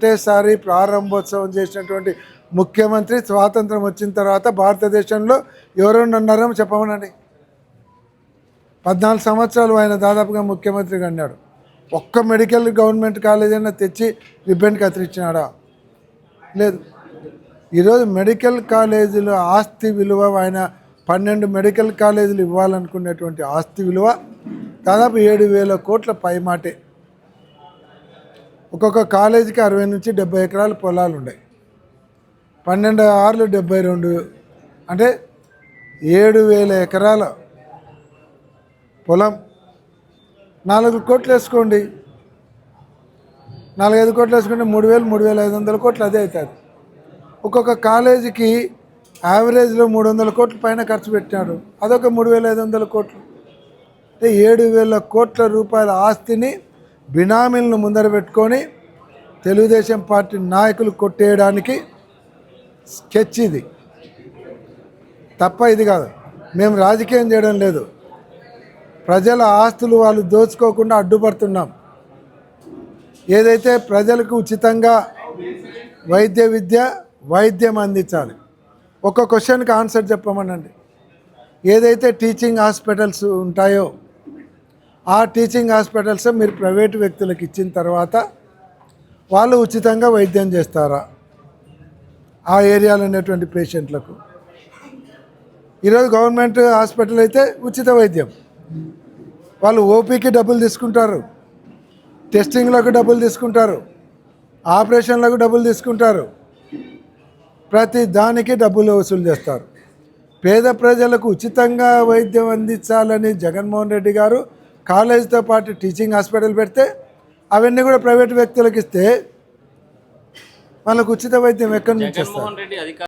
ఒకటేసారి ప్రారంభోత్సవం చేసినటువంటి ముఖ్యమంత్రి స్వాతంత్రం వచ్చిన తర్వాత భారతదేశంలో ఎవరైనా ఉన్నారో చెప్పమనండి. పద్నాలుగు సంవత్సరాలు ఆయన దాదాపుగా ముఖ్యమంత్రిగా అన్నాడు. ఒక్క మెడికల్ గవర్నమెంట్ కాలేజ్ అయినా తెచ్చి రిబ్బన్ కత్తిరించినాడా లేదు. ఈరోజు మెడికల్ కాలేజీలో ఆస్తి విలువ ఆయన పన్నెండు మెడికల్ కాలేజీలు ఇవ్వాలనుకునేటువంటి ఆస్తి విలువ దాదాపు ఏడు వేల కోట్ల పైమాటే. ఒక్కొక్క కాలేజీకి అరవై నుంచి డెబ్బై ఎకరాలు పొలాలు ఉన్నాయి. పన్నెండు ఆరులు డెబ్బై రెండు అంటే ఏడు వేల ఎకరాల పొలం. నాలుగు కోట్లు వేసుకోండి. నాలుగైదు కోట్లు వేసుకుంటే మూడు వేలు మూడు వేల ఐదు వందల కోట్లు అదే అవుతుంది ఒక్కొక్క కాలేజీకి యావరేజ్లో మూడు వందల కోట్ల పైన ఖర్చు పెట్టాడు అదొక మూడు వేల ఐదు వందల కోట్లు. అంటే ఏడు వేల కోట్ల రూపాయల ఆస్తిని బినామీలను ముందర పెట్టుకొని తెలుగుదేశం పార్టీ నాయకులు కొట్టేయడానికి స్కెచ్ ఇది. తప్ప ఇది కాదు. మేము రాజకీయం చేయడం లేదు. ప్రజల ఆస్తులు వాళ్ళు దోచుకోకుండా అడ్డుపడుతున్నాం. ఏదైతే ప్రజలకు ఉచితంగా వైద్య విద్య వైద్యం అందించాలి. ఒక క్వశ్చన్కి ఆన్సర్ చెప్పమనండి. ఏదైతే టీచింగ్ హాస్పిటల్స్ ఉంటాయో ఆ టీచింగ్ హాస్పిటల్స్ మీరు ప్రైవేటు వ్యక్తులకు ఇచ్చిన తర్వాత వాళ్ళు ఉచితంగా వైద్యం చేస్తారా? ఆ ఏరియాలో ఉన్నటువంటి పేషెంట్లకు ఈరోజు గవర్నమెంట్ హాస్పిటల్ అయితే ఉచిత వైద్యం. వాళ్ళు ఓపీకి డబ్బులు తీసుకుంటారు. టెస్టింగ్లకు డబ్బులు తీసుకుంటారు. ఆపరేషన్లకు డబ్బులు తీసుకుంటారు. ప్రతి దానికి డబ్బులు వసూలు చేస్తారు. పేద ప్రజలకు ఉచితంగా వైద్యం అందించాలని జగన్మోహన్ రెడ్డి గారు కాలేజీతో పాటు టీచింగ్ హాస్పిటల్ పెడితే అవన్నీ కూడా ప్రైవేట్ వ్యక్తులకు ఇస్తే వాళ్ళకు ఉచిత వైద్యం ఎక్కడి నుంచి వస్తారు